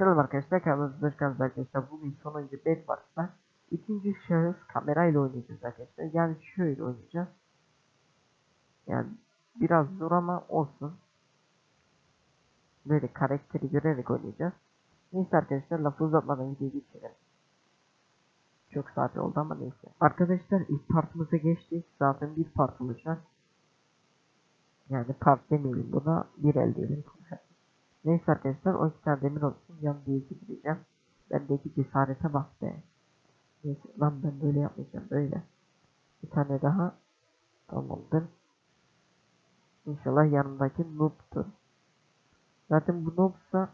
Selam arkadaşlar hoş geldiniz arkadaşlar. Bugün sonuncu bet varsa ikinci şahıs kamerayla oynayacağız arkadaşlar. Yani şöyle oynayacağız. Yani biraz zor ama olsun. Böyle karakteri görerek oynayacağız. Neyse arkadaşlar lafı uzatmadan videoya geçelim. Çok saat oldu ama neyse. Arkadaşlar ilk partımıza geçtik. Zaten bir part olacak. Yani part demeyelim buna bir el diyelim. Neyse arkadaşlar o iki tane demir olsun yan diye gideceğim. Bendeki cesarete bak be. Neyse lan ben böyle yapmayacağım böyle. Bir tane daha. Tamamdır. İnşallah yanımdaki noob'tur. Zaten bu noob'sa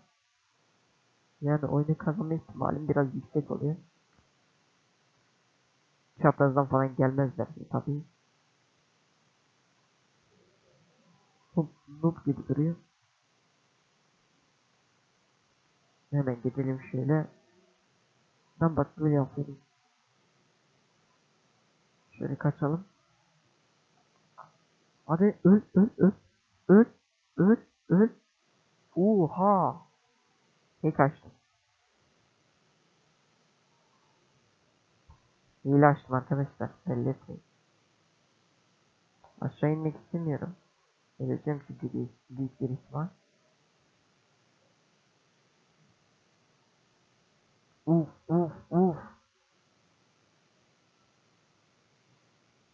yani oyunu kazanma ihtimalim biraz yüksek oluyor. Çaprazdan falan gelmezler tabii. Noob gibi duruyor. Hemen gidelim şöyle. Ben bak böyle yapıyorum. Şöyle kaçalım. Hadi öl öl öl. Öl öl öl. Oha. Ne kaçtım. Hile açtım arkadaşlar. Belli etmeyin. Aşağı inmek istemiyorum. Öleceğim çünkü büyük bir ihtimal. Uf uf uf.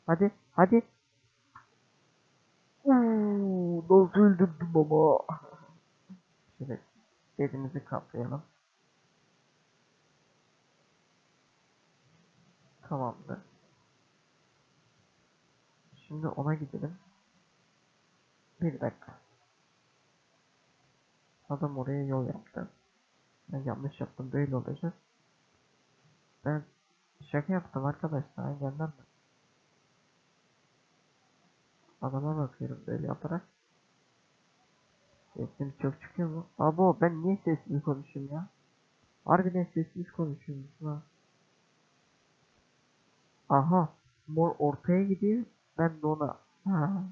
Hadi hadi. Uuu nasıl öldürdüm ama. Şöyle dedimizi kaplayalım. Tamamdır. Şimdi ona gidelim. Bir dakika. Adam oraya yol yaptı. Ben yanlış yaptım böyle olacak. Ben şaka yaptım arkadaşlar aynen mi? Adama bakıyorum böyle yaparak. Sesim çok çıkıyor mu? Abo ben niye sessiz konuşuyorum ya? Harbiden sessiz konuşuyorum ha. Aha mor ortaya gidiyor ben de ona. Ha.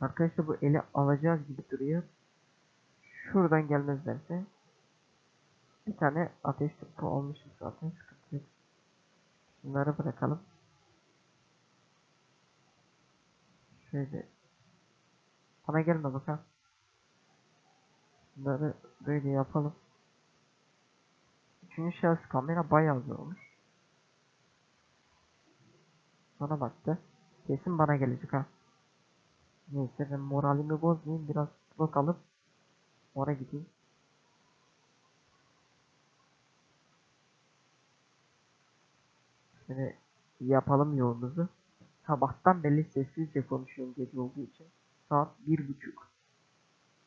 Arkadaşlar bu eli alacağız gibi duruyor. Şuradan gelmezlerse bir tane ateş topu olmuşuz zaten sıkıntı yok. Bunları bırakalım. Şöyle bana gelme bakalım. Bunları böyle yapalım. Üçüncü şahıs kamera bayağı zor olmuş. Bana baktı. Kesin bana gelecek ha. Neyse ben moralimi bozmayayım biraz blok alıp Oraya gideyim. Şöyle yapalım yolumuzu. Sabahtan belli sessizce konuşuyorum gece olduğu için. Saat bir buçuk.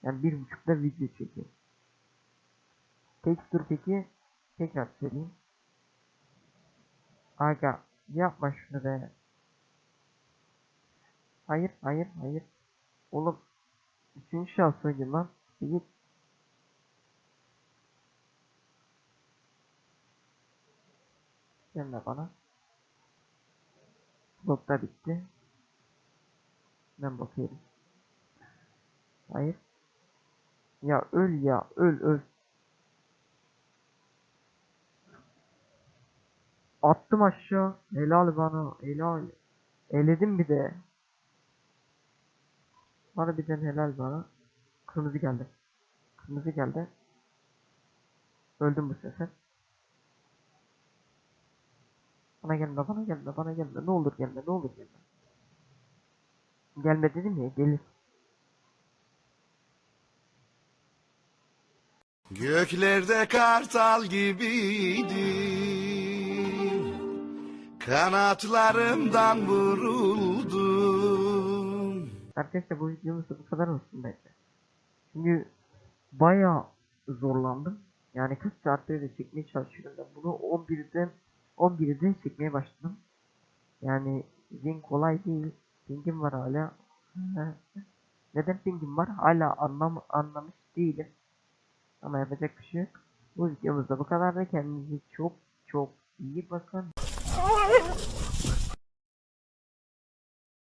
Yani bir buçukta video çekiyorum. Tekstür peki tekrar söyleyeyim. Aga yapma şunu be. Hayır hayır hayır. Oğlum üçüncü şans oynayayım lan. Bir Git. Gelme bana. Blok bitti. Ben bakıyorum. Hayır. Ya öl ya öl öl. Attım aşağı. Helal bana. Helal. Eledim bir de. Harbiden helal bana. Kırmızı geldi. Kırmızı geldi. Öldüm bu sefer. Bana gelme, bana gelme, bana gelme. Ne olur gelme, ne olur gelme. Gelme dedim ya, gelir. Göklerde kartal gibiydim Kanatlarımdan vuruldum Arkadaşlar bu videomuz da bu kadar olsun bence. Çünkü bayağı zorlandım. Yani kaç saattir de çekmeye çalışıyorum ben bunu 11'den 11'den çekmeye başladım. Yani izin kolay değil. Pingim var hala. Neden pingim var? Hala anlam anlamış değilim. Ama yapacak bir şey yok. Bu videomuzda bu kadar da kendinize çok çok iyi bakın.